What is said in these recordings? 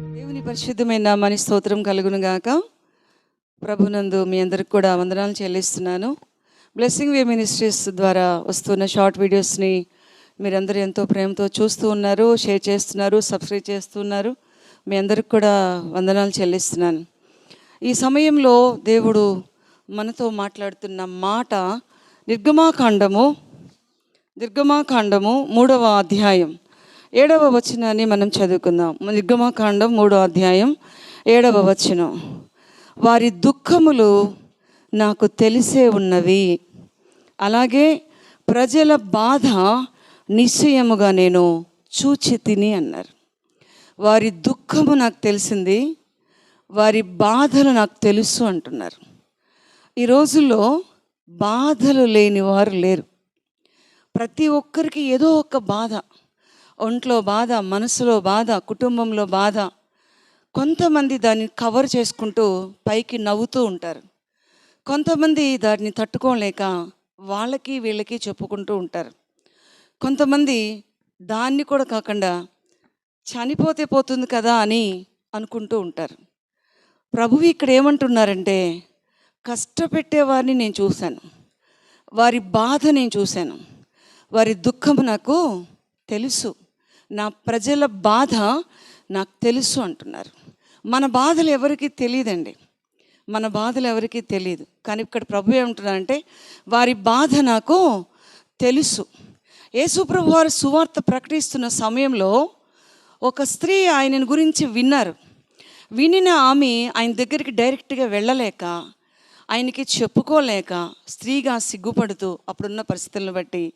దేవుని పరిశుద్ధమైన మని స్తోత్రం కలుగును గాక. ప్రభునందు మీ అందరికి కూడా వందనాలు చెల్లిస్తున్నాను. బ్లెస్సింగ్ వే మినిస్ట్రీస్ ద్వారా వస్తున్న షార్ట్ వీడియోస్ని మీరందరూ ఎంతో ప్రేమతో చూస్తూ ఉన్నారు షేర్ చేస్తున్నారు సబ్స్క్రైబ్ చేస్తున్నారు. మీ అందరికి కూడా వందనాలు చెల్లిస్తున్నాను. ఈ సమయంలో దేవుడు మనతో మాట్లాడుతున్న మాట నిర్గమాకాండము నిర్గమాకాండము మూడవ అధ్యాయం. ఏడవ వచనాన్ని మనం చదువుకుందాం. నిర్గమకాండం మూడో అధ్యాయం ఏడవ వచనం. వారి దుఃఖములు నాకు తెలిసే ఉన్నవి. అలాగే ప్రజల బాధ నిశ్చయముగా నేను చూచి తిని అన్నారు. వారి దుఃఖము నాకు తెలిసింది. వారి బాధలు నాకు తెలుసు అంటున్నారు. ఈ రోజుల్లో బాధలు లేని వారు లేరు. ప్రతి ఒక్కరికి ఏదో ఒక బాధ. ఒంట్లో బాధ మనసులో బాధ కుటుంబంలో బాధ. కొంతమంది దాన్ని కవర్ చేసుకుంటూ పైకి నవ్వుతూ ఉంటారు. కొంతమంది దాన్ని తట్టుకోలేక వాళ్ళకి వీళ్ళకి చెప్పుకుంటూ ఉంటారు. కొంతమంది దాన్ని కూడా కాకుండా చనిపోతే పోతుంది కదా అని అనుకుంటూ ఉంటారు. ప్రభువు ఇక్కడ ఏమంటున్నారంటే కష్టపెట్టే వారిని నేను చూశాను. వారి బాధ నేను చూశాను. వారి దుఃఖం నాకు తెలుసు. నా ప్రజల బాధ నాకు తెలుసు అంటున్నారు. మన బాధలు ఎవరికి తెలియదండి. మన బాధలు ఎవరికి తెలియదు. కానీ ఇక్కడ ప్రభు ఏమంటున్నారంటే వారి బాధ నాకు తెలుసు. యేసుప్రభు వారు సువార్త ప్రకటిస్తున్న సమయంలో ఒక స్త్రీ ఆయనను గురించి విన్నారు. వినిన ఆమె ఆయన దగ్గరికి డైరెక్ట్గా వెళ్ళలేక ఆయనకి చెప్పుకోలేక స్త్రీగా సిగ్గుపడుతూ అప్పుడున్న పరిస్థితులను బట్టి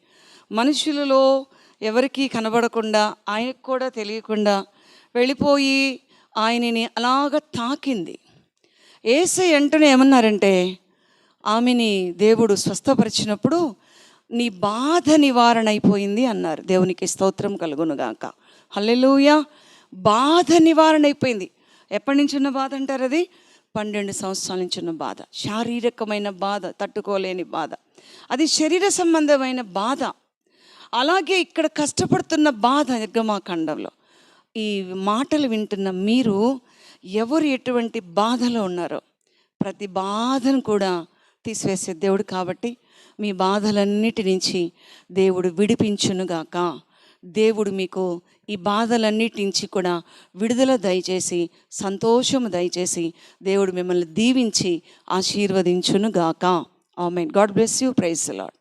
మనుషులలో ఎవరికీ కనబడకుండా ఆయనకు కూడా తెలియకుండా వెళ్ళిపోయి ఆయనని అలాగ తాకింది. ఏసై వెంటనే ఏమన్నారంటే ఆమెని దేవుడు స్వస్థపరిచినప్పుడు నీ బాధ నివారణ అయిపోయింది అన్నారు. దేవునికి స్తోత్రం కలుగునుగాక హల్లెలూయ! బాధ నివారణ అయిపోయింది. ఎప్పటి నుంచి ఉన్న బాధ అంటారు అది? పన్నెండు సంవత్సరాల నుంచి ఉన్న బాధ. శారీరకమైన బాధ తట్టుకోలేని బాధ. అది శరీర సంబంధమైన బాధ. అలాగే ఇక్కడ కష్టపడుతున్న బాధ నిర్గమాఖండంలో ఈ మాటలు వింటున్న మీరు ఎవరు ఎటువంటి బాధలో ఉన్నారో ప్రతి బాధను కూడా తీసివేసే దేవుడు కాబట్టి మీ బాధలన్నిటి నుంచి దేవుడు విడిపించునుగాక. దేవుడు మీకు ఈ బాధలన్నిటి నుంచి కూడా విడుదల దయచేసి సంతోషము దయచేసి దేవుడు మిమ్మల్ని దీవించి ఆశీర్వదించునుగాక. Amen. God bless you. Praise Lord